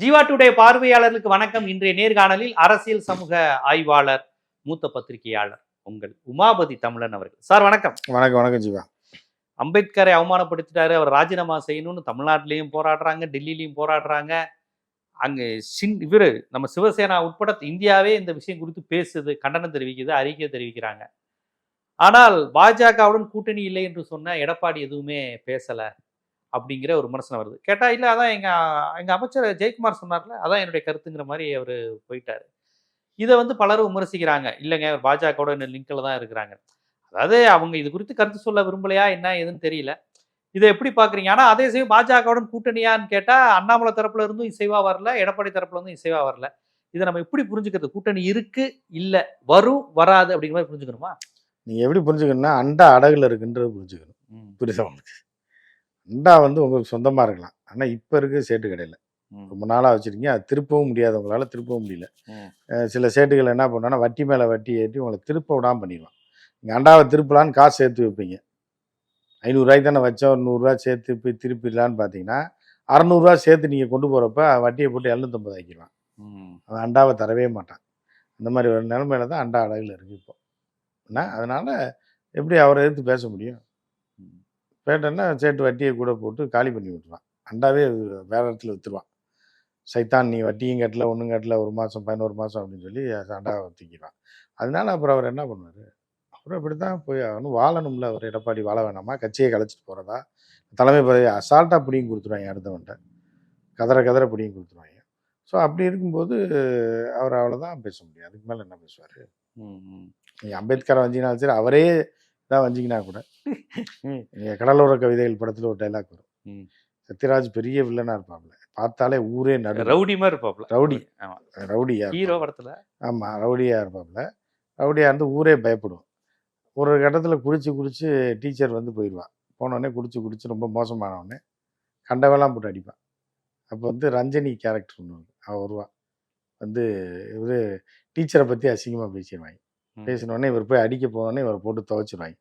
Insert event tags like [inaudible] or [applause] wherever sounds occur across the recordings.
Jeeva today பார்வையாளர்களுக்கு வணக்கம். இன்றைய நேர்காணலில் அரசியல் சமூக ஆய்வாளர் மூத்த பத்திரிகையாளர் உங்கள் உமாபதி தமிழன் அவர்கள். சார் வணக்கம். வணக்கம் வணக்கம் ஜீவா. அம்பேத்கரை அவமானப்படுத்திட்டாரு. அவர் ராஜினாமா செய்யணும்னு தமிழ்நாட்டிலையும் போராடுறாங்க டெல்லியிலையும் போராடுறாங்க. அங்க சின் இவரு நம்ம சிவசேனா உட்பட இந்தியாவே இந்த விஷயம் குறித்து பேசுது கண்டனம் தெரிவிக்குது அறிக்கை தெரிவிக்கிறாங்க. ஆனால் பாஜகவுடன் கூட்டணி இல்லை என்று சொன்ன எடப்பாடி எதுவுமே பேசல. அப்படிங்கிற ஒரு விமர்சனம் வருது. கேட்டா இல்ல அதான் எங்க எங்க அமைச்சர் ஜெயக்குமார் சொன்னார்ல அதான் என்னுடைய கருத்துங்கிற மாதிரி அவர் போயிட்டாரு. இதை வந்து பலரும் விமர்சிக்கிறாங்க. இல்லைங்க பாஜகவோட லிங்க்ல தான் இருக்கிறாங்க. அதாவது அவங்க இது குறித்து கருத்து சொல்ல விரும்பலையா என்ன ஏதுன்னு தெரியல. இதை எப்படி பாக்குறீங்க ஆனா அதே சமயம் பாஜகவுடன் கூட்டணியான்னு கேட்டா அண்ணாமலை தரப்புல இருந்தும் இசைவா வரல எடப்பாடி தரப்புல இருந்தும் இசைவா வரல. இதை நம்ம எப்படி புரிஞ்சுக்கிறது? கூட்டணி இருக்கு இல்ல வரும் வராது அப்படிங்கிற மாதிரி புரிஞ்சுக்கணுமா? நீங்க எப்படி புரிஞ்சுக்கணும்னா அண்டா அடகுல இருக்குன்றது புரிஞ்சுக்கணும். புரியுதா உங்களுக்கு? அண்டா வந்து உங்களுக்கு சொந்தமா இருக்கலாம். ஆனா இப்ப இருக்கு சேட்டு கடையில. ரொம்ப நாளா வச்சிருக்கீங்க. அது திருப்பவும் முடியாது. உங்களால திருப்பவும் முடியல. சில சேட்டுகள் என்ன பண்ணாங்கன்னா வட்டி மேல வட்டி ஏற்றி உங்களை திருப்ப விடாம பண்ணிடுவான் நீங்க அண்டாவை திருப்பலான்னு காசு சேர்த்து வைப்பீங்க. ஐநூறுரூவாய்க்கு தானே வச்சா ஒரு நூறுரூவா சேர்த்து போய் திருப்பிடலான்னு பார்த்தீங்கன்னா அறநூறுவா சேர்த்து நீங்கள் கொண்டு போகிறப்ப வட்டியை போட்டு எழுநூத்தம்பது ஆக்கிடுவான். அவன் அண்டாவை தரவே மாட்டான். அந்த மாதிரி ஒரு நிலைமையில தான் அண்டா அழகில் இருக்குது இப்போ. என்ன? அதனால எப்படி அவரை எதிர்த்து பேச முடியும்? ம். பேட்டன்னா சேட்டு வட்டியை கூட போட்டு காலி பண்ணி விட்டுருவான். அண்டாவே வேற இடத்துல விற்றுருவான் சைத்தான் நீ வட்டியும் கட்டல ஒன்றும் கட்டல ஒரு மாதம் பதினோரு மாதம் அப்படின்னு சொல்லி அண்டாவை தூக்கிடுவான் அதனால அப்புறம் அவர் என்ன பண்ணுவார்? அப்புறம் இப்படி தான் போய் அவனும் வாழணும்ல அவர் எடப்பாடி வாழ வேணாமா? கட்சியை கலைச்சிட்டு போகிறதா தலைமை பதவி அசால்ட்டாக பிடிங்கி கொடுத்துருவாங்க அடுத்தவன்ட்ட கதற கதற பிடிங்கி கொடுத்துருவாங்க. ஸோ அப்படி இருக்கும்போது அவர் அவ்வளோதான் பேச முடியும். அதுக்கு மேலே என்ன பேசுவார்? அம்பேத்கரை வஞ்சினாலும் சரி அவரே தான் வஞ்சிங்கன்னா கூட. நீங்கள் கடலோர கவிதைகள் படத்தில் ஒரு டைலாக் வரும். சத்யராஜ் பெரிய வில்லனாக இருப்பாப்ல. பார்த்தாலே ஊரே நடு ரவுடி மாதிரி இருப்பாப்ல. ரவுடி. ஆமா. ரவுடியா ஹீரோ படத்துல? ஆமாம் ரவுடியாக இருப்பாப்ல. ரவுடியாக இருந்து ஊரே பயப்படும் ஒரு கட்டத்தில் குடிச்சு குடிச்சு டீச்சர் வந்து போயிடுவான் போனோடனே குடிச்சு குடிச்சு ரொம்ப மோசமானவொடனே கண்டவெல்லாம் போட்டு அடிப்பான். அப்போ வந்து ரஞ்சனி கேரக்டர் ஒன்று அவள் வருவான். வந்து இவர் டீச்சரை பற்றி அசிங்கமாக பேசிடுவாங்க. ம். பேசின உடனே இவர் போய் அடிக்க போனோடனே இவரை போட்டு துவைச்சிருவாங்க.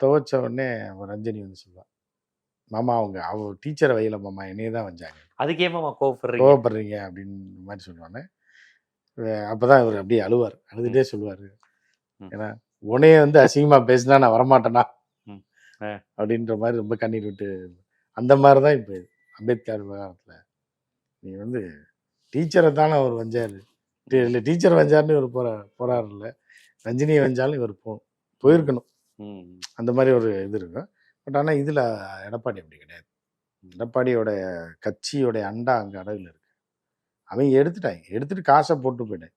துவைச்ச உடனே ரஞ்சனி வந்து சொல்லுவான் மாமா அவங்க அவ டீச்சரை வையில மாமா என்னையே தான் வந்தாங்க அதுக்கே மாமா கோவப்படுறீங்க? கோவப்படுறீங்க அப்படின்னு மாதிரி சொல்லுவானே அப்பதான் இவர் அப்படியே அழுவார் அழுதுட்டே சொல்லுவார். ஏன்னா உன்னைய வந்து அசிங்கமா பேசினா நான் வரமாட்டேனா. அப்படின்ற மாதிரி ரொம்ப கண்ணீர் விட்டு அந்த மாதிரி தான் இப்போ அம்பேத்கர் விவகாரத்துல. நீ வந்து டீச்சரை தானே அவர் வஞ்சாரு இல்ல டீச்சர் வஞ்சாருன்னு இவர் போற போறாருல்ல. ரஞ்சினியை வஞ்சாலும் இவர் போ போயிருக்கணும். அந்த மாதிரி ஒரு இது இருக்கும். பட் ஆனால் இதில் எடப்பாடி அப்படி கிடையாது. எடப்பாடியோட கட்சியோட அண்டா அங்கே அடகுல இருக்கு. அவங்க எடுத்துட்டாங்க எடுத்துட்டு காசை போட்டு போயிட்டாங்க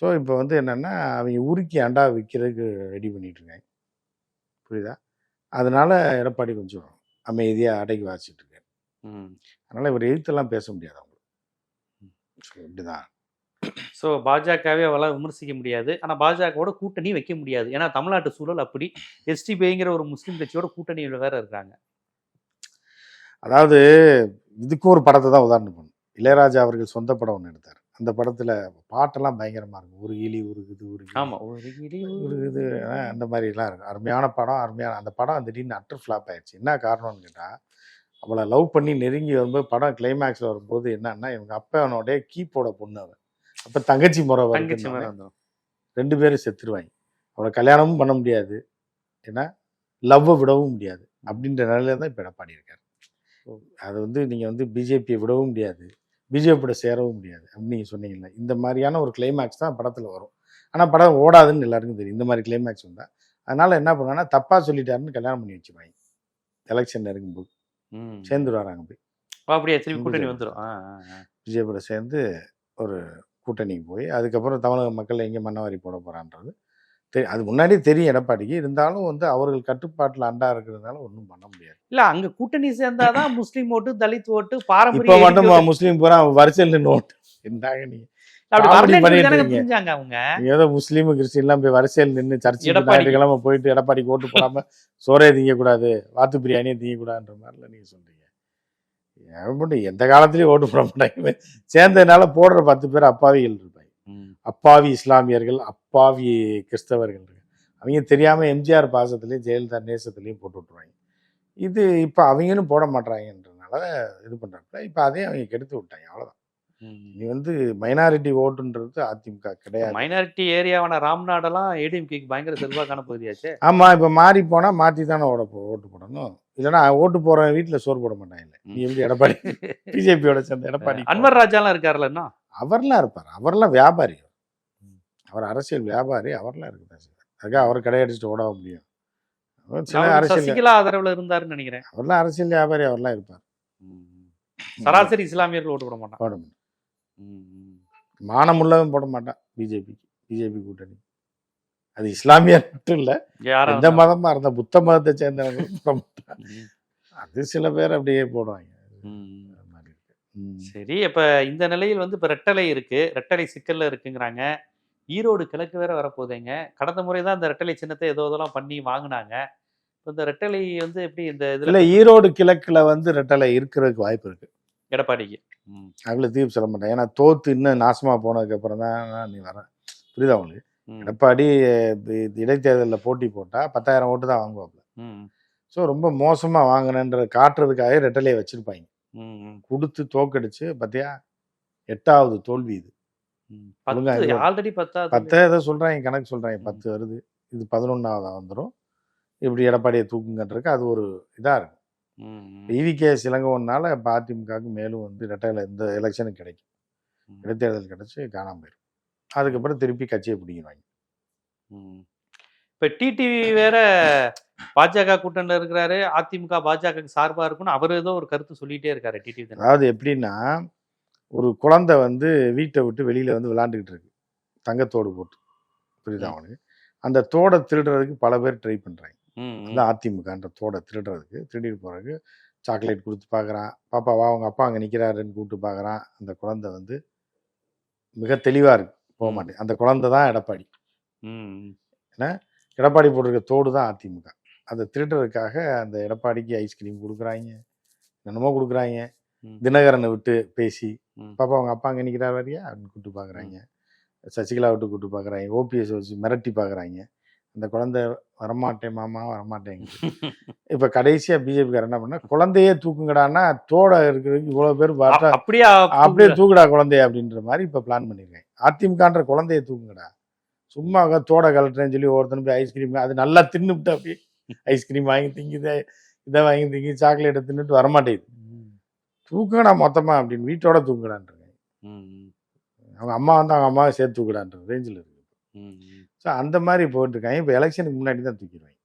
ஸோ இப்போ வந்து என்னன்னா அவங்க உருக்கி அண்டா விற்கிறதுக்கு ரெடி பண்ணிட்டு இருக்காங்க புரியுதா? அதனால எடப்பாடி கொஞ்சம் அமைதியாக அடக்கி வாசிட்டு இருக்காரு. அதனால இவர் எதிர்த்தெல்லாம் பேச முடியாது அவங்க ஸோ இப்படிதான். ஸோ பாஜகவே அவளால் விமர்சிக்க முடியாது. ஆனால் பாஜகவோட கூட்டணி வைக்க முடியாது. ஏன்னா தமிழ்நாட்டு சூழல் அப்படி. எஸ்டிபிங்கிற ஒரு முஸ்லீம் கட்சியோட கூட்டணியில் வேற இருக்காங்க. அதாவது இதுக்கும் ஒரு படத்தை தான் உதாரணம் பண்ணும் இளையராஜா அவர்கள் சொந்த படம் ஒன்று எடுத்தார். அந்த படத்துல பாட்டெல்லாம் பயங்கரமா இருக்கும். ஒரு கிளி உருகுது ஒரு கிளி ஆமா. ஒரு கிளி உருகுது அந்த மாதிரிலாம் இருக்கும். அருமையான படம் அருமையான அந்த படம் திடீர்னு அட்டர் ஃப்ளாப் ஆயிடுச்சு. என்ன காரணம்னு கேட்டா அவளை லவ் பண்ணி நெருங்கி வரும்போது படம் கிளைமேக்ஸ்ல வரும்போது என்னன்னா இவங்க அப்பனோடைய கீப்போட பொண்ணு அவன். அப்ப தங்கச்சி முறை தங்கச்சி வந்துடும் ரெண்டு பேரும் செத்துருவாங்க. அவளை கல்யாணமும் பண்ண முடியாது. ஏன்னா லவ்வை விடவும் முடியாது. அப்படின்ற நிலையில தான் இப்போ எடப்பாடி இருக்காரு. அது வந்து நீங்கள் வந்து பிஜேபியை விடவும் முடியாது. பிஜேபியோட சேரவும் முடியாது. அப்படின்னு நீங்கள் சொன்னீங்கல்ல. இந்த மாதிரியான ஒரு கிளைமேக்ஸ் தான் படத்தில் வரும். ஆனால் படம் ஓடாதுன்னு எல்லாருக்கும் தெரியும். இந்த மாதிரி கிளைமேக்ஸ் வந்தால் அதனால என்ன பண்ணுவாங்கன்னா தப்பாக சொல்லிட்டாருன்னு கல்யாணம் பண்ணி வச்சுப்பாங்க எலெக்ஷன் நெருங்கும்போது ம். சேர்ந்துருவாங்க போய். அப்படியே? திருப்பி கூட்டணி. வந்துடும். பிஜேபியோட சேர்ந்து ஒரு கூட்டணிக்கு போய் அதுக்கப்புறம் தமிழக மக்கள் எங்கே மன்னவாரி போட போகிறான்றது தெரி அது முன்னாடியே தெரியும் எடப்பாடிக்கு. இருந்தாலும் வந்து அவர்கள் கட்டுப்பாட்டில் அண்டா இருக்கிறதுனால ஒன்றும் பண்ண முடியாது. இல்ல அங்க கூட்டணி சேர்ந்தாதான் முஸ்லீம் ஓட்டு தலித் ஓட்டு இப்போ பாரம்பரிய மட்டும் எதிர்ப்பு- முஸ்லீம் பூரா வரிசையில் நின்று ஓட்டு? என்னங்க நீங்க அப்படி comedy வரலன்னு பண்ணிட்டு தானே இருக்கீங்க. புரிஞ்சாங்க அவங்க? நீங்க ஏதோ முஸ்லீம் கிறிஸ்டின்லாம் போய் வரிசையில் நின்று எடப்பாடி. ஞாயிற்றுக்கிழமை போயிட்டு எடப்பாடிக்கு ஓட்டு போடாம சோறே திங்கக்கூடாது வாத்து பிரியாணியே திங்கக்கூடாதுன்ற மாதிரிலாம் நீங்க சொல்றீங்க. மட்டும் எந்த காலத்துலயும் ஓட்டு போட மாட்டாங்க. சேர்ந்ததுனால போடுற பத்து பேர் அப்பாவிகள் இருப்பாங்க. அப்பாவி இஸ்லாமியர்கள் அப்பாவி கிறிஸ்தவர்கள். அவங்க தெரியாம எம்ஜிஆர் பாசத்துலயும் ஜெயலலிதா நேசத்துலயும் போட்டு விட்டுருவாங்க. இது இப்ப அவங்களும் போட மாட்டாங்கன்றனால இது பண்றாங்க. இப்ப அதையும் அவங்க கெடுத்து விட்டாங்க. அவ்வளவுதான். நீ வந்து மைனாரிட்டி ஓட்டுன்றது அதிமுக கிடையாது. மைனாரிட்டி ஏரியாவான ராம்நாடெல்லாம் ஏடிஎம்கேக்கு பயங்கர செல்வாக்கான பகுதியாச்சே. ஆமா இப்ப மாறி போனா மாத்தி தானே ஓட ஓட்டு போடணும். இல்லைன்னா ஓட்டு போற வீட்டுல சோறு போட மாட்டாங்க நீ எப்படி எடப்பாடி பிஜேபியோட சேர்ந்த எடப்பாடி அன்வர் ராஜாலாம் இருக்காருல்ல இன்னும்? அவர்லாம் இருப்பார். அவர்லாம் வியாபாரி. அவர் அரசியல் வியாபாரி அவர்லாம் இருக்குதான் அதுக்காக அவர் கடையடிச்சுட்டு ஓட முடியும். சில அரசியல் ஆதரவுல இருந்தாருன்னு நினைக்கிறேன். அவர்லாம் அரசியல் வியாபாரி அவர்லாம் இருப்பார். சராசரி இஸ்லாமியர்கள் ஓட்டு போட மாட்டான் போட மாட்டார் மானம் உள்ளவன் போட மாட்டான் பிஜேபிக்கு பிஜேபி கூட்டணி. அது இஸ்லாமியர் மட்டும் இல்ல எந்த மதமா இருந்தா புத்த மதத்தை சேர்ந்தவங்க அது சில பேர் அப்படியே போடுவாங்க. சரி இப்ப இந்த நிலையில் வந்து இப்ப ரெட்டலை இருக்கு ரெட்டலை சிக்கல்ல இருக்குங்கிறாங்க. ஈரோடு கிழக்கு வேற வரப்போகுதுங்க. கடந்த முறை தான் இந்த ரெட்டலை சின்னத்தை ஏதோ இதெல்லாம் பண்ணி வாங்குனாங்க. இந்த ரெட்டலை வந்து எப்படி இந்த இதுல ஈரோடு கிழக்குல வந்து ரெட்டலை இருக்கிறதுக்கு வாய்ப்பு இருக்கு. எடப்பாடிக்கு? அதுல தீர்ப்பு சொல்ல மாட்டேன் ஏன்னா தோத்து இன்னும் நாசமா போனதுக்கு அப்புறம் தான் நீ வர புரியுதா உங்களுக்கு? எடப்பாடி இடைத்தேர்தலில் போட்டி போட்டா பத்தாயிரம் ஓட்டு தான் வாங்குவாப்ல ஸோ ரொம்ப மோசமா வாங்கினன்ற காட்டுறதுக்காக ரெட்டலையை வச்சிருப்பாங்க. கொடுத்து தோக்கடிச்சு பார்த்தியா எட்டாவது தோல்வி இது. ஆல்ரெடி பத்தா பத்து ஏதோ கணக்கு சொல்றாங்க. பத்து வருது. இது பதினொன்னாவதா வந்துடும் இப்படி எடப்பாடியை தூக்குங்கன்றதுக்கு அது ஒரு இதா இருக்கும் இவிகே இளங்கோவனால இப்போ அதிமுகவுக்கு மேலும் வந்து ரெட்டையில இந்த எலெக்ஷனுக்கு கிடைக்கும். இடைத்தேர்தல் கிடைச்சு காணாம போயிடும் அதுக்கப்புறம் திருப்பி கட்சியை பிடிக்கிறாங்க இப்ப டிடிவி வேற பாஜக கூட்டணில இருக்கிறாரு. அதிமுக பாஜக சார்பா இருக்கும்னு அவர் ஏதோ ஒரு கருத்து சொல்லிட்டே இருக்காரு டிடிவி. அதாவது எப்படின்னா ஒரு குழந்தை வந்து வீட்டை விட்டு வெளியில வந்து விளையாண்டுக்கிட்டு இருக்கு. தங்கத்தோடு போட்டு. புரியுதா அவனுக்கு? அந்த தோடை திருடுறதுக்கு பல பேர் ட்ரை பண்றாங்க. ம், ம், அந்த அதிமுகன்ற தோடை திருடுறதுக்கு திருடிட்டு போறதுக்கு சாக்லேட் கொடுத்து பார்க்கறான் பாப்பா வா அவங்க அப்பா அங்கே நிற்கிறாருன்னு கூப்பிட்டு பார்க்கறான் அந்த குழந்தை வந்து மிக தெளிவா இருக்கு. போக மாட்டேன் அந்த குழந்தை தான் எடப்பாடி. ம். எடப்பாடி போட்டிருக்க தோடு தான் அதிமுக. அதை திருடுறதுக்காக அந்த எடப்பாடிக்கு ஐஸ்கிரீம் கொடுக்குறாங்க. என்னமோ கொடுக்குறாங்க. தினகரனை விட்டு பேசி. பாப்பா அவங்க அப்பா அங்கே நிற்கிறா வரியா அப்படின்னு கூப்பிட்டு பார்க்குறாங்க சசிகலா விட்டு கூப்பிட்டு பார்க்குறாங்க ஓபிஎஸ் வச்சு மிரட்டி பார்க்குறாங்க அந்த குழந்தை வரமாட்டேன் மாமா வரமாட்டேங்குது. இப்போ கடைசியாக பிஜேபிக்காரர் என்ன பண்ணா குழந்தையே தூக்குங்கடான்னா தோட இருக்கிறதுக்கு இவ்வளோ பேர் பார்த்தா அப்படியா அப்படியே தூக்குடா குழந்தைய அப்படின்ற மாதிரி இப்போ பிளான் பண்ணியிருக்கேன் அதிமுகன்ற குழந்தைய தூக்குங்கடா. சும்மா தோட கலட்டுறேன்னு சொல்லி ஒருத்தனும் போய் ஐஸ்கிரீம் அது நல்லா தின்னுவிட்டு அப்படியே ஐஸ்கிரீம் வாங்கி திங்குது இதை வாங்கி திங்கி சாக்லேட்டை தின்னுட்டு வரமாட்டேங்குது. தூக்குங்கடா மொத்தமா அப்படின்னு வீட்டோட ம், அவங்க அம்மா வந்து அவங்க அம்மாவை சேர்த்து தூக்குடான்ற ரேஞ்சில் இருக்கு. ம், ம், ஸோ அந்த மாதிரி போயிட்டு இருக்காங்க இப்போ எலெக்ஷனுக்கு முன்னாடி தான் தூக்கிடுவாங்க.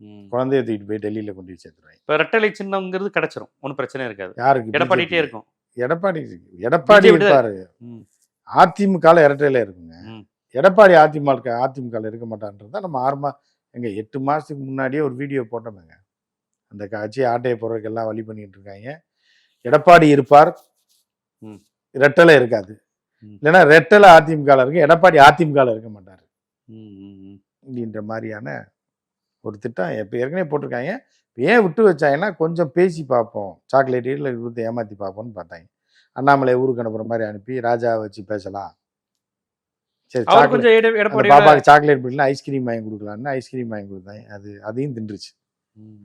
ம். குழந்தைய தூக்கிட்டு போய் டெல்லியில கொண்டு போய் சேர்த்துருவாங்க. இப்ப ரெட்டலை சின்னம்ங்கிறது கிடைச்சிரும். ஒன்றும் பிரச்சனை இருக்காது. யாருக்கு? எடப்பாடிட்டே? இருக்கும். எடப்பாடி எடப்பாடி. இருப்பாரு. ம், அதிமுகல இரட்டையில இருக்குங்க. ம். எடப்பாடி அதிமுக அதிமுக இருக்க மாட்டான்றத நம்ம ஆரம்ப எங்க எட்டு மாசத்துக்கு முன்னாடியே ஒரு வீடியோ போட்டோமேங்க. அந்த கட்சி ஆட்டையை போடுறதுக்கு எல்லாம் வழி பண்ணிட்டு இருக்காங்க எடப்பாடி இருப்பார். ம். ரெட்டலை இருக்காது. ம். இல்லைன்னா ரெட்டலை அதிமுக இருக்கு. எடப்பாடி அதிமுக இருக்க மாட்டார். ம், ம், ம். அப்படின்ற மாதிரியான ஒரு திட்டம் இப்போ ஏற்கனவே போட்டிருக்காங்க. ஏன் விட்டு வச்சாங்கன்னா கொஞ்சம் பேசி பார்ப்போம். சாக்லேட் இல்லை கொடுத்து ஏமாத்தி பார்ப்போம்னு பார்த்தாங்க. அண்ணாமலை ஊருக்கு அனுப்புற மாதிரி அனுப்பி ராஜா வச்சு பேசலாம். சரி சாக்லேட் பாப்பாக்கு சாக்லேட் பிடிக்கல ஐஸ்கிரீம் வாங்கி கொடுக்கலான்னு ஐஸ்கிரீம் வாங்கி கொடுத்தாங்க அது அதையும் தின்றுச்சு.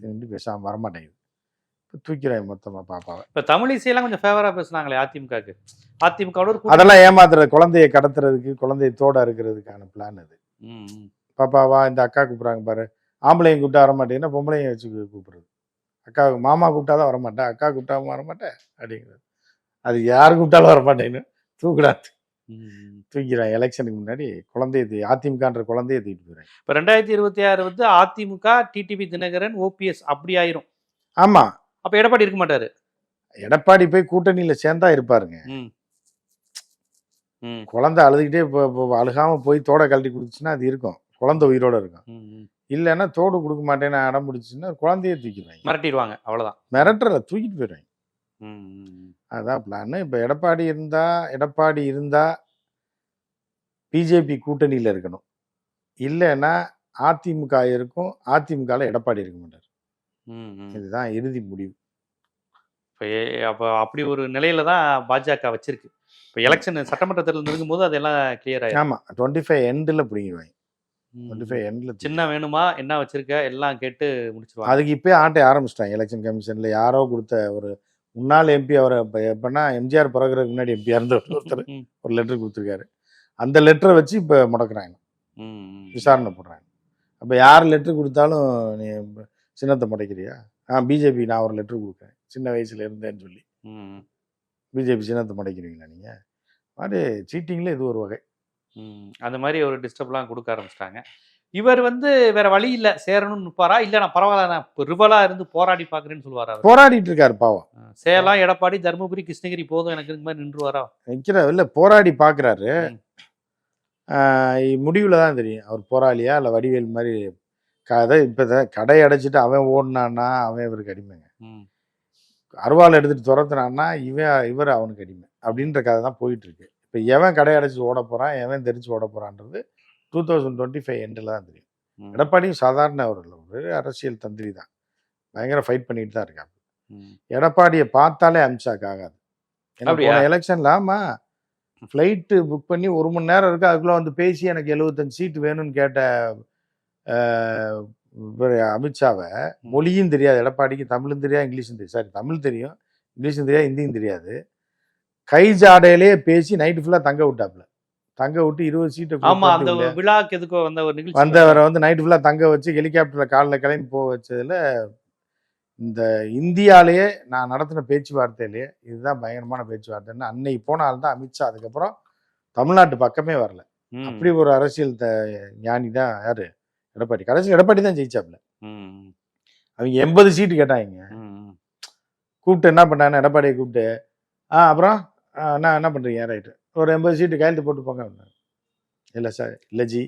தின்று பேசாம வரமாட்டேங்குது. இப்போ தூக்கிறாங்க மொத்தமா பாப்பாவை. இப்ப தமிழிசையெல்லாம் கொஞ்சம் ஃபேவரா பேசுனாங்களே அதிமுகக்கு. அதிமுகவோட அதெல்லாம் ஏமாத்துற குழந்தைய கடத்துறதுக்கு குழந்தைய தோட இருக்கிறதுக்கான பிளான் அது. பாப்பாவா இந்த அக்கா கூப்பிடுறாங்க பாரு. ஆம்பளையும் கூப்பிட்டா வரமாட்டேங்கன்னா பொம்பளையும் வச்சு கூப்பிடுறது? அக்காவுக்கு மாமா கூப்பிட்டா தான் வரமாட்டேன். அக்கா கூப்பிட்டாவும் வரமாட்டேன் அப்படிங்கிறது. அது யார் கூப்பிட்டாலும் வரமாட்டேன்னு தூக்குடா ம், ம். தூக்கிறான் எலெக்ஷனுக்கு முன்னாடி குழந்தைய தூக்கி அதிமுகன்ற குழந்தைய தூக்கிட்டு போயிறாங்க இப்ப ரெண்டாயிரத்தி இருபத்தி ஆறு வந்து அதிமுக டிடிவி தினகரன் ஓபிஎஸ் அப்படி ஆயிரும். ஆமா. அப்ப எடப்பாடி இருக்க மாட்டாரு. எடப்பாடி போய் கூட்டணியில சேர்ந்தா இருப்பாருங்க. குழந்தை அழுதுகிட்டே இப்போ- அழுகாம போய் தோட கழட்டி கொடுத்துச்சுன்னா அது இருக்கும். குழந்தை உயிரோட இருக்கும். இல்லைன்னா தோடு கொடுக்க மாட்டேன்னு அடம் பிடிச்சுன்னா குழந்தைய தூக்கிடுவாங்க. மிரட்டிடுவாங்க. அவ்வளவுதான். மிரட்டுறல தூக்கிட்டு போயிடுவாங்க. அதுதான் பிளான் இப்போ எடப்பாடி இருந்தா எடப்பாடி இருந்தா பிஜேபி கூட்டணியில இருக்கணும். இல்லைன்னா அதிமுக இருக்கும் அதிமுகவில் எடப்பாடி இருக்க மாட்டார். இதுதான் இறுதி முடிவு. இப்ப அப்ப அப்படி ஒரு நிலையில தான் பாஜக வச்சிருக்கு. இப்ப எலெக்ஷன் சட்டமன்ற தேர்தல் நெருங்கும் போது அதெல்லாம் கிளியர் ஆயிரும். ஆமா. டுவெண்ட்டி ஃபைவ் எண்டில் பிடிங்கிடுவாங்க. டுவெண்ட்டி ஃபைவ் எண்டில் சின்ன வேணுமா? என்ன வச்சிருக்க? எல்லாம் கேட்டு முடிச்சிருவாங்க. அதுக்கு இப்பயே ஆட்டை ஆரம்பிச்சிட்டாங்க. எலெக்ஷன் கமிஷன்ல யாரோ கொடுத்த ஒரு முன்னாள் எம்பி அவரை இப்போ எப்படின்னா எம்ஜிஆர் பிறகுறதுக்கு முன்னாடி எம்பியாக இருந்தவர் ஒருத்தர் ஒரு லெட்டர் கொடுத்துருக்காரு. அந்த லெட்டரை வச்சு இப்போ முடக்குறாங்க. விசாரணை போடுறாங்க. அப்போ யார் லெட்டர் கொடுத்தாலும் நீ சின்னத்தை முடைக்கிறியா? ஆ பிஜேபி நான் ஒரு லெட்டர் கொடுக்குறேன். சின்ன வயசுல இருந்தேன்னு சொல்லி. பிஜேபி சின்னத்தை முடைக்கிறீங்களா நீங்கள் மாதிரி சீட்டிங்கில் இது ஒரு வகை. ம். அந்த மாதிரி ஒரு டிஸ்டர்ப்லாம் கொடுக்க ஆரம்பிச்சிட்டாங்க. இவர் வந்து வேற வழி இல்ல சேரணும்னு நிப்பாரா? இல்ல நான் பரவாயில்ல நான் ரிவலா இருந்து போராடி பாக்குறேன்னு சொல்லுவாரா போராடிட்டு இருக்காரு பாவம். சேலம் எடப்பாடி தருமபுரி கிருஷ்ணகிரி போதும் எனக்கு இந்த மாதிரி நின்றுவாரா? நிற்கிற இல்லை போராடி பார்க்குறாரு. முடிவில் தான் தெரியும். அவர் போராளியா இல்லை வடிவேல் மாதிரி கதை இப்போ கடை அடைச்சிட்டு அவன் ஓடினான்னா அவன் இவருக்கு அடிமைங்க. ம், அருவாள் எடுத்துட்டு துரத்துனான்னா இவன் இவர் அவனுக்கு அடிமை அப்படின்ற கதை தான் போயிட்டு இருக்கு இப்போ எவன் கடை அடைச்சி ஓட போறான் எவன் தெரிச்சு ஓட போறான்றது டூ தௌசண்ட் டுவெண்ட்டி ஃபைவ் எண்டில் தான் தெரியும். எடப்பாடியும் சாதாரண இல்லை ஒரு அரசியல் தந்திரி தான். பயங்கர ஃபைட் பண்ணிட்டு தான் இருக்காங்க. எடப்பாடியை பார்த்தாலே அமித்ஷாக்கு ஆகாது? எலெக்ஷன்ல ஆமா ஃப்ளைட்டு புக் பண்ணி ஒரு மணி நேரம் இருக்கு அதுக்குள்ள வந்து பேசி எனக்கு எழுபத்தஞ்சு சீட் வேணும்னு கேட்ட அமித்ஷாவை மொழியும் தெரியாது. எடப்பாடிக்கு தமிழும் தெரியாது இங்கிலீஷும் தெரியாது. சாரி தமிழ் தெரியும் இங்கிலீஷும் தெரியாது ஹிந்தியும் தெரியாது. கை ஜாடையிலேயே பேசி நைட்டு ஃபுல்லா தங்க விட்டாப்ல தங்க விட்டு இருபது சீட்டை ஆமா அந்த விழாக்கு எதுக்கோ வந்த ஒரு நிகழ்ச்சி வந்தவரை வந்து நைட்டு ஃபுல்லா தங்க வச்சு ஹெலிகாப்டர்ல காலில் கிளம்பி போக வச்சதுல இந்த இந்தியாலேயே நான் நடத்தின பேச்சுவார்த்தையிலேயே இதுதான் பயங்கரமான பேச்சுவார்த்தைன்னு அன்னைக்கு போனால்தான் தான் அமித்ஷா அதுக்கப்புறம் தமிழ்நாட்டு பக்கமே வரல. அப்படி ஒரு அரசியல் த ஞானி தான் யாரு? எடப்பாடி. கடைசி எடப்பாடி தான் ஜெயிச்சாப்ல. அவங்க எண்பது சீட்டு கேட்டாங்க. கூப்பிட்டு என்ன பண்ணாங்க? எடப்பாடியை கூப்பிட்டு ஆ அப்புறம் ஆ, என்ன என்ன பண்றீங்க? ரைட்டு ஒரு எண்பது சீட்டு கையெழுத்து போட்டு போங்க இல்லை சார் இல்லை ஜி.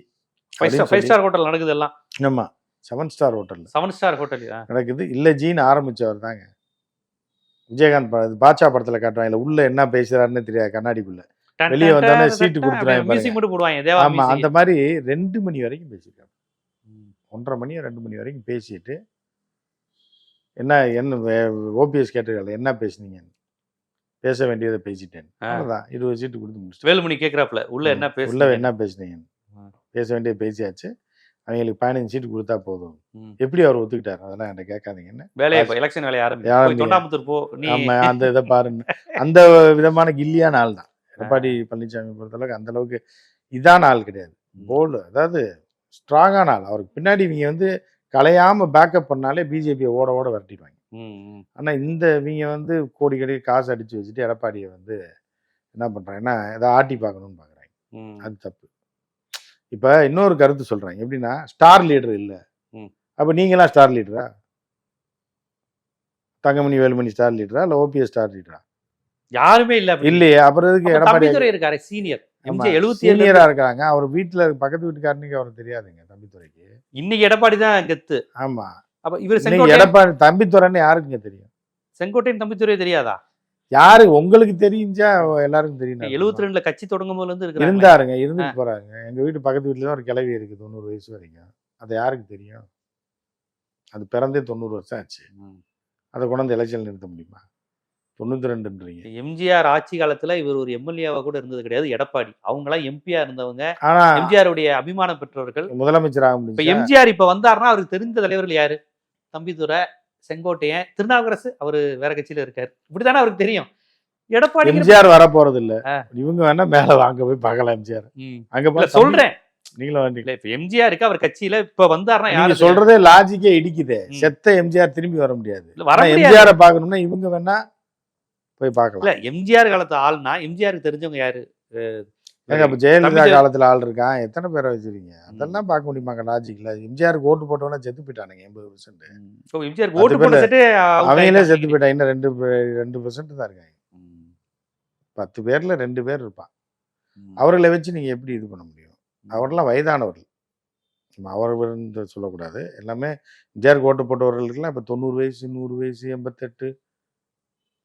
ஃபைவ் ஸ்டார் ஹோட்டல் நடக்குது எல்லாம். ஆமா. செவன் ஸ்டார் ஹோட்டல்ல செவன் ஸ்டார் ஹோட்டல் நடக்குது. இல்லை ஜின்னு ஆரம்பிச்சவர் தாங்க. விஜயகாந்த் படம் பாட்சா படத்துல காட்டுவாங்க இல்ல உள்ள என்ன பேசுறாருன்னு தெரியாது கண்ணாடிக்குள்ள. வெளிய வந்தோடனே சீட்டு கொடுத்துருவாங்க பாருங்க. மியூசிக் மட்டும் போடுவாங்க. தேவா ஆமா music. அந்த மாதிரி ரெண்டு மணி வரைக்கும் பேசியிருக்காங்க. ஒன்றரை மணி ரெண்டு மணி வரைக்கும் பேசிட்டு என்ன என்ன ஓபிஎஸ் கேட்டிருக்காங்க என்ன பேசுனீங்க? பேச வேண்டியதை பேசிட்டேன். ஆ. அவ்வளவுதான். இருபது சீட்டு கொடுத்து முடிச்சிட்டு வேலுமணி கேக்குறாப்ல உள்ள என்ன உள்ள பேசுல என்ன பேசுனீங்க? ஆ. பேச வேண்டியது பேசியாச்சு. அவங்களுக்கு பதினஞ்சு சீட்டு கொடுத்தா போதும். எப்படி அவர் ஒத்துக்கிட்டாரு? அதெல்லாம் என்கிட்ட கேட்காதீங்கன்னு வேலையை எலெக்ஷன் வேலையை ஆரம்பி போய் ஆரம்பிங்க. தொண்டாமுத்தூர் போ நீ ஆமா அந்த இதை பாருங்க. [laughs] அந்த விதமான கில்லியான ஆள் தான் எடப்பாடி பழனிசாமி பொறுத்தளவுக்கு அந்த அளவுக்கு இதான ஆள் கிடையாது. போல்டு அதாவது ஸ்ட்ராங்கான ஆள். அவருக்கு பின்னாடி இவங்க வந்து கலையாம பேக்கப் பண்ணாலே பிஜேபியை ஓட ஓட விரட்டிடுவாங்க. ம், ம். ஆனா இந்த இவங்க வந்து கோடி கடி காசு அடிச்சு வச்சுட்டு எடப்பாடியை வந்து என்ன பண்றாங்கன்னா ஏதாவது ஆட்டி பார்க்கணும்னு பாக்குறாங்க ம். அது தப்பு. இப்ப இன்னொரு கருத்து சொல்றாங்க. எப்படின்னா ஸ்டார் லீடர் இல்ல. அப்ப நீங்களாம் ஸ்டார் லீடரா தங்கமணி வேலுமணி ஸ்டார் லீடரா இல்ல ஓபிஎஸ் ஸ்டார் லீடரா யாருமே இல்ல. இல்லையே அப்புறம் எடப்பாடி இருக்காரு சீனியர் எம்ஜி எழுபத்தி ஏழு இருக்காங்க அவர் வீட்டுல பக்கத்து வீட்டுக்காரனுக்கு அவருக்கு தெரியாதுங்க தம்பித்துறைக்கு. இன்னைக்கு எடப்பாடி தான் கெத்து. ஆமா. அப்ப இவர் எடப்பாடி தம்பித்துறைன்னு யாருக்குங்க தெரியும்? செங்கோட்டையன் தம்பித்துறை தெரியாதா? யாரு உங்களுக்கு தெரிஞ்சா எல்லாருக்கும் தெரியும். எழுபத்தி ரெண்டுல கட்சி தொடங்கும் போதுல இருந்து இருந்தாருங்க இருந்துட்டு போறாங்க எங்க வீட்டு பக்கத்து வீட்டுல தான் ஒரு கிளவி இருக்கு தொண்ணூறு வயசு வரைக்கும். அது யாருக்கு தெரியும்? அது பிறந்தே தொண்ணூறு வருஷம் ஆச்சு. அதை கொண்டாந்து எலெக்ஷன் நிறுத்த முடியுமா? தொண்ணூத்தி ரெண்டுன்றீங்க. எம்ஜிஆர் ஆட்சி காலத்துல இவர் ஒரு எம்எல்ஏவா கூட இருந்தது கிடையாது எடப்பாடி. அவங்க எல்லாம் எம்பியா இருந்தவங்க. ஆனா எம்ஜிஆர் உடைய அபிமானம் பெற்றவர்கள். முதலமைச்சராக இப்ப எம்ஜிஆர் இப்ப வந்தாருன்னா அவருக்கு தெரிந்த தலைவர்கள் யாரு? தம்பிதுரை செங்கோட்டையன் திருநாவுக்கரசு அவரு வேற கட்சியில இருக்காரு. இப்படித்தானே அவருக்கு தெரியும். எடப்பாடி எம்ஜிஆர் வர போறது இல்ல. இவங்க வேணா மேல அங்க போய் பார்க்கலாம் எம்ஜிஆர். அங்க சொல்றேன். நீங்களும் இப்ப எம்ஜிஆருக்கு அவர் கட்சியில இப்ப வந்தாருன்னா யாரு? சொல்றதே லாஜிக்கே இடிக்குதே. செத்த எம்ஜிஆர் திரும்பி வர முடியாது. எம்ஜிஆரை பார்க்கணும்னா இவங்க வேணா போய் பார்க்கலாம். இல்ல எம்ஜிஆர் காலத்து ஆள்னா எம்ஜிஆருக்கு தெரிஞ்சவங்க யாரு? அப்ப ஜெயலலிதா காலத்துல ஆள் இருக்கான் எத்தனை பேரை வச்சிருக்கீங்க? அதெல்லாம் பார்க்க முடியுமாங்க லாஜிக்ல எம்ஜிஆருக்கு ஓட்டு போட்டவனா செத்து போயிட்டானுங்க எண்பது பர்சன்ட் எம்ஜிஆருக்கு ஓட்டு போட்ட அவங்களே. செத்து போயிட்டாங்க இன்னும் ரெண்டு ரெண்டு பர்சன்ட் தான் இருக்காங்க. பத்து பேர்ல ரெண்டு பேர் இருப்பான். அவர்களை வச்சு நீங்க எப்படி இது பண்ண முடியும்? அவரெல்லாம் வயதானவர்கள். நம்ம அவர் வந்து சொல்லக்கூடாது. எல்லாமே எம்ஜிஆருக்கு ஓட்டு போட்டவர்களுக்கெல்லாம் இப்போ தொண்ணூறு வயசு நூறு வயசு எண்பத்தெட்டு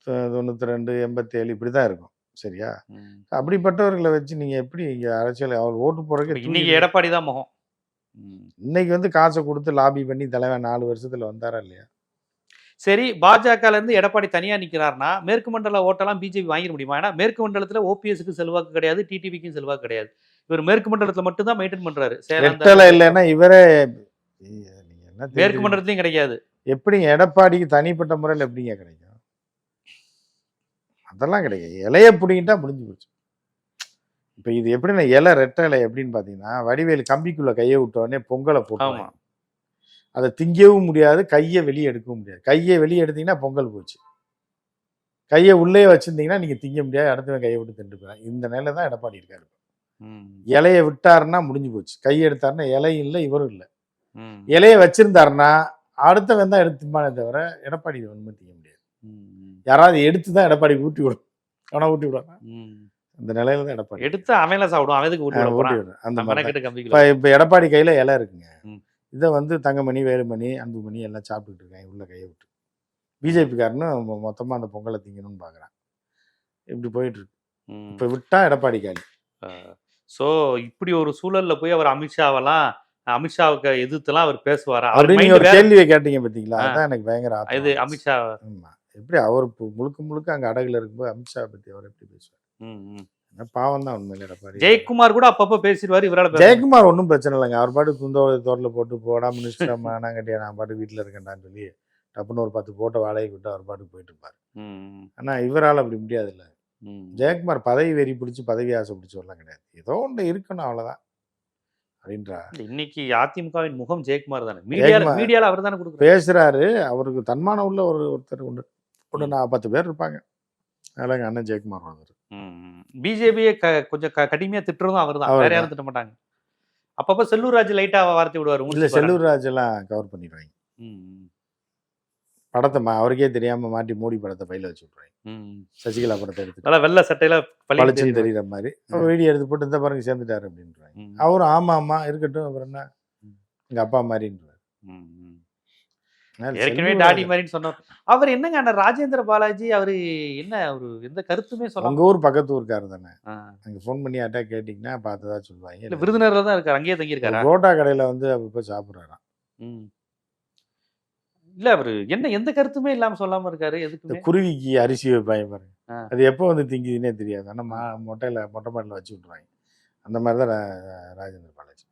தொ- தொண்ணூத்தி ரெண்டு எண்பத்தி ஏழு இப்படி தான் இருக்கும் சரியா. அப்படிப்பட்டவர்களை வச்சு நீங்க எப்படி இங்க அரசியல் அவர் ஓட்டு இப்ப போறதுக்கு இன்னைக்கு எடப்பாடி தான் முகம். இன்னைக்கு வந்து காசை கொடுத்து லாபி பண்ணி தலைவன் நாலு வருஷத்துல வந்தாரா இல்லையா சரி பாஜகல இருந்து எடப்பாடி தனியா நிக்கிறாருன்னா மேற்கு மண்டல ஓட்டெல்லாம் பிஜேபி வாங்கிட முடியுமா ஏன்னா மேற்கு மண்டலத்துல ஓபிஎஸ்க்கு செல்வாக்கு கிடையாது டிடிவிக்கும் செல்வாக்கு கிடையாது இவர் மேற்கு மண்டலத்துல மட்டும் தான் மெயின்டைன் ரெட்டலை தருமபுரி. இல்லைன்னா இவரே என்ன மேற்கு? மண்டலத்திலயும் கிடையாது எப்படிங்க எடப்பாடிக்கு தனிப்பட்ட முறையில் எப்படிங்க கிடைக்கும் அதெல்லாம் கிடையாது. இலைய பிடிங்கிட்டா முடிஞ்சு போச்சு. இப்போ இது எப்படின்னா இலை ரெட்டை இலை எப்படின்னு பார்த்தீங்கன்னா வடிவேலு கம்பிக்குள்ள கையை விட்ட உடனே பொங்கலை ஆமா. போட்டு அதை திங்கவும் முடியாது கையை வெளியே எடுக்கவும் முடியாது. கையை வெளியே எடுத்தீங்கன்னா பொங்கல் போச்சு. கையை உள்ளே வச்சிருந்தீங்கன்னா நீங்க திங்க முடியாது அடுத்தவன் கையை விட்டு திண்டு போயிடும் இந்த நிலை தான் எடப்பாடி இருக்காரு இலைய விட்டாருன்னா முடிஞ்சு போச்சு. கையை எடுத்தாருன்னா இலையும் இல்லை இவரும் இல்லை. இலைய வச்சிருந்தாருன்னா அடுத்தவன் தான் எடுத்துப்பானே தவிர எடப்பாடி ஒண்ணுமே திங்க முடியாது. யாராவது எடுத்து தான் எடப்பாடி ஊட்டி விடும் ஆனா ஊட்டி விடுவாங்க ம். அந்த நிலையில தான் எடப்பாடி. எடுத்து அவன்ல சாப்பிடுவான் அவன் எதுக்கு ஊட்டி ஆஹ் விட ஊட்டி போறான். விடும் அந்த அவன் மாதிரி மெனக்கெட்டு இப்ப இப்ப எடப்பாடி கையில இலை இருக்குங்க. இதை வந்து தங்கமணி வேலுமணி அன்புமணி எல்லாம் சாப்பிட்டுட்டு இருக்காங்க. உள்ள கையை விட்டு. பிஜேபி காரனும் மொத்தமா அந்த பொங்கலை திங்கணும்னு பாக்குறான். இப்படி போயிட்டு இருக்கு. இப்ப விட்டா எடப்பாடி காலி சோ இப்படி ஒரு சூழல்ல போய் அவர் அமித்ஷாவெல்லாம் அமித்ஷாவுக்கு எதிர்த்துலாம் அவர் பேசுவாரா? அவர் கேள்வியை கேட்டீங்க பாத்தீங்களா? ஆ. அதான் எனக்கு பயங்கர இது. அமித்ஷா எப்படி அவர் முழுக்க முழுக்க அங்க அடகுல இருக்கும்போது அமித்ஷா பத்தி அவர் எப்படி பேசுவார்? பாவம் தான் உண்மையில எடப்பாடி ஜெயக்குமார் கூட அப்பப்ப பேசிடுவாரு இவரால ஜெயக்குமார் ஒன்றும் பிரச்சனை இல்லைங்க. அவர் பாட்டு குந்தோ தோரில் போட்டு போடா மினிஸ்டர் [laughs] நான் கட்டியா நான் பாட்டு வீட்டில் இருக்கேன்டான்னு சொல்லி டப்புன்னு ஒரு பத்து போட்டோ வாடகைக்கு விட்டு அவர் பாட்டுக்கு போயிட்டு இருப்பார். ம், ஆனா இவரால் அப்படி முடியாதுல்ல. ம். ஜெயக்குமார் பதவி வெறி பிடிச்சி பதவி ஆசை பிடிச்சவரெல்லாம் கிடையாது. ஏதோ ஒன்று இருக்கணும் அவ்வளவுதான். அப்படின்றா. இன்னைக்கு அதிமுகவின் முகம் ஜெயக்குமார் தானே. மீடியால அவர் தானே கொடுக்குறாரு. பேசுறாரு. அவருக்கு தன்மானம் உள்ள ஒரு ஒருத்தர் உண்டு. ஒன்று நான் பத்து பேர் இருப்பாங்க. அதில் எங்கள் அண்ணன் ஜெயக்குமார் ஒருத்தர் பிஜேபியை கொஞ்சம் க- கடுமையா திட்டுறதும் அவர் தான் வேற. யாரும் திட்ட மாட்டாங்க. அப்பப்ப செல்லூர் ராஜ் லைட்டா வார்த்தை விடுவாரு இல்லை செல்லூர் ராஜ் எல்லாம் கவர் பண்ணிடுவாங்க. படத்தை அவருக்கே தெரியாம மாட்டி மோடி படத்தை பையில வச்சு விட்ருவாங்க ம். சசிகலா படத்தை எடுத்துட்டு. நல்லா வெள்ளை சட்டையில தெரியுது. தெரியுற மாதிரி. வீடியோ எடுத்து போட்டு இந்த பாருங்க சேர்ந்துட்டாரு அப்படின்றாங்க. அவரும் ஆமா ஆமா இருக்கட்டும் அப்புறம் என்ன. எங்க அப்பா மாதிரின்றாரு. ஏற்கனவே டாடி மாதிரின்னு சொன்னார் அவர் என்னங்க அந்த ராஜேந்திர பாலாஜி அவரு என்ன ஒரு எந்த கருத்துமே உங்க சொல்ல ஊர் பக்கத்து ஊருக்காரு தானே. அங்க ஃபோன் பண்ணி யார்ட்டா கேட்டீங்கன்னா பார்த்ததா இல்ல சொல்லுவாங்க. விருதுநகர்ல தான் இருக்காரு அங்கேயே தங்கி இருக்காரா புரோட்டா கடையில வந்து அப்ப சாப்பிடுறாராம். ம். இல்ல அவரு என்ன எந்த கருத்துமே இல்லாம சொல்லாம இருக்காரு இந்த எதுக்குமே குருவிக்கு அரிசி வைப்பாங்க பாருங்க. அது எப்போ வந்து திங்குதுன்னே தெரியாது. ஆனா மா மொட்டையில மொட்டை மாட்டில் வச்சு விட்ருவாங்க அந்த மாதிரி தான் ராஜேந்திர பாலாஜி.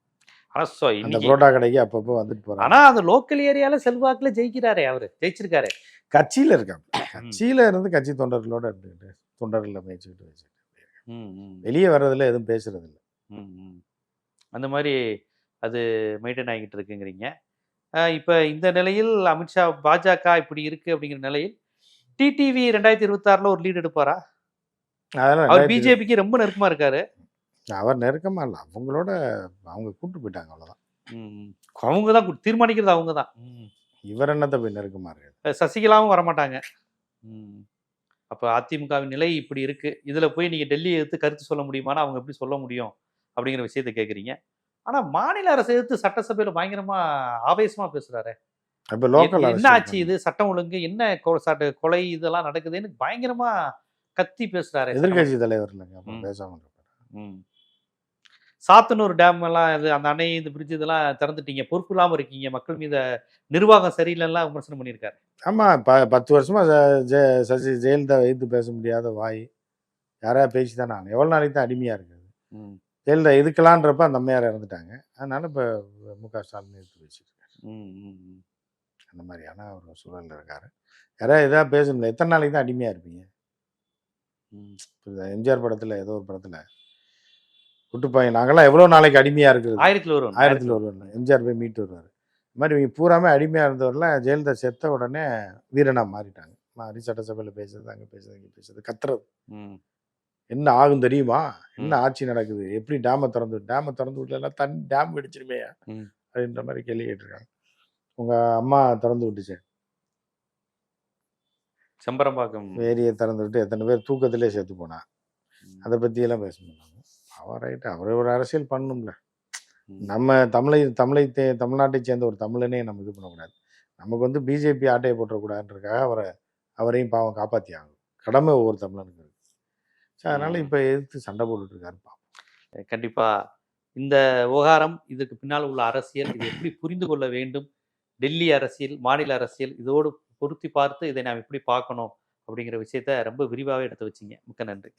ஆனா so அந்த இன்னைக்கு புரோட்டா கடைக்கு அப்பப்போ வந்துட்டு போறாங்க. ஆனா அந்த லோக்கல் ஏரியால செல்வாக்குல ஜெயிக்கிறாரே அவரு ஜெயிச்சிருக்காரு. கட்சியில இருக்காங்க. கட்சியில இருந்து கட்சி தொண்டர்களோட இருந்துக்கிட்டு தொண்டர்களை மேய்ச்சிக்கிட்டு வச்சுக்கிட்டு வெளியே வர்றதுல எதுவும் பேசுறது இல்ல ம், ம். அந்த மாதிரி அது மெயின்டைன் ஆகிட்டு இருக்குங்கிறீங்க. இப்ப இந்த நிலையில் அமித்ஷா பாஜக இப்படி இருக்கு அப்படிங்கிற நிலையில் டிடிவி ரெண்டாயிரத்தி இருபத்தி ஆறுல ஒரு லீடு எடுப்பாரா? அவர் பிஜேபிக்கு ரொம்ப நெருக்கமா இருக்காரு. அவர் நெருக்கமா இல்ல. அவங்களோட அவங்க கூட்டு போயிட்டாங்க அவ்வளவுதான். ம். அவங்க தான் தீர்மானிக்கிறது அவங்க தான். இவர் என்னத்த போய் நெருக்கமா இருக்கு சசிகலாவும் வரமாட்டாங்க. ம். அப்ப அதிமுகவின் நிலை இப்படி இருக்கு. இதுல போய் நீங்க டெல்லி எடுத்து கருத்து சொல்ல முடியுமானா அவங்க எப்படி சொல்ல முடியும் அப்படிங்கிற விஷயத்த கேக்குறீங்க. ஆனா மாநில அரசு எடுத்து சட்டசபையில பயங்கரமா ஆவேசமா பேசுறாரு. இப்ப லோக்கல் என்ன ஆச்சு இது? சட்டம் ஒழுங்கு என்ன கொலை இதெல்லாம் நடக்குதுன்னு பயங்கரமா கத்தி பேசுறாரு எதிர்கட்சி தலைவர் இல்லைங்க அப்புறம் ம். சாத்தனூர் டேம் எல்லாம் இது அந்த அணை இந்த பிரிட்ஜ் இதெல்லாம் திறந்துட்டீங்க. பொறுப்பு இல்லாம இருக்கீங்க. மக்கள் மீத நிர்வாகம் சரியில்லைன்னா விமர்சனம் பண்ணியிருக்காரு. ஆமா ப பத்து வருஷமா ச- ஜெ- சசி ஜெயலலிதா வைத்து பேச முடியாத வாய். யாரையா பேசி தானே ஆகணும். எவ்வளவு நாளைக்கு தான் அடிமையா இருக்குது. ஜெயலலிதா எதுக்கலான்றப்ப அந்த அம்மையார் இறந்துட்டாங்க. அதனால இப்ப மு க ஸ்டாலின் எடுத்து ம். அந்த மாதிரியான ஒரு சூழல்ல இருக்காரு. யாராவது எதாவது பேசணும்ல எத்தனை நாளைக்கு தான் அடிமையா இருப்பீங்க? ம். இப்ப எம்ஜிஆர் படத்துல ஏதோ ஒரு படத்துல. விட்டுப்பாங்க. நாங்கெல்லாம் எவ்வளவு நாளைக்கு அடிமையா இருக்கிறது? ஆயிரத்துல வரும் ஆயிரத்தில் ஒருவர் எம்ஜிஆர் போய் மீட்டு வருவார். இந்த மாதிரி இவங்க பூராமே அடிமையாக இருந்தவரில் ஜெயலலிதா செத்த உடனே வீரனா மாறிட்டாங்க. மாறி சட்டசபையில் பேசுறது அங்கே பேசுறது இங்கே பேசுறது கத்துறது. ம். என்ன ஆகும் தெரியுமா? என்ன ஆட்சி நடக்குது? எப்படி டேமை திறந்து டேமை திறந்து விடலாம் தண்ணி டேம் வெடிச்சிருமே. அப்படின்ற மாதிரி கேள்வி கேட்டிருக்காங்க. உங்கள் அம்மா திறந்து விட்டுச்சு? செம்பரம்பாக்கம். ஏரியை திறந்து விட்டு எத்தனை பேர் தூக்கத்திலே செத்து போனா. அதை பற்றியெல்லாம் பேச மாட்டாங்க. அவர் ரைட்டு. அவர் ஒரு அரசியல் பண்ணணும்ல. நம்ம தமிழை தமிழை தே- தமிழ்நாட்டை சேர்ந்த ஒரு தமிழனே நம்ம இது பண்ணக்கூடாது. நமக்கு வந்து பிஜேபி ஆட்டையை போட்டுறக்கூடாதுன்றக்காக அவரை அவரையும் பாவம் காப்பாற்றி ஆகும் கடமை ஒவ்வொரு தமிழனுக்கு இருக்கு. ஸோ அதனால. இப்போ எதிர்த்து சண்டை போட்டுட்டு இருக்காரு பாவம். கண்டிப்பா. இந்த விவகாரம் இதுக்கு பின்னால் உள்ள அரசியல் இது எப்படி புரிந்து கொள்ள வேண்டும்? டெல்லி அரசியல் மாநில அரசியல் இதோடு பொருத்தி பார்த்து இதை நாம் எப்படி பார்க்கணும்? அப்படிங்கிற விஷயத்த ரொம்ப விரிவாகவே எடுத்து வச்சிங்க. மிக்க நன்றி.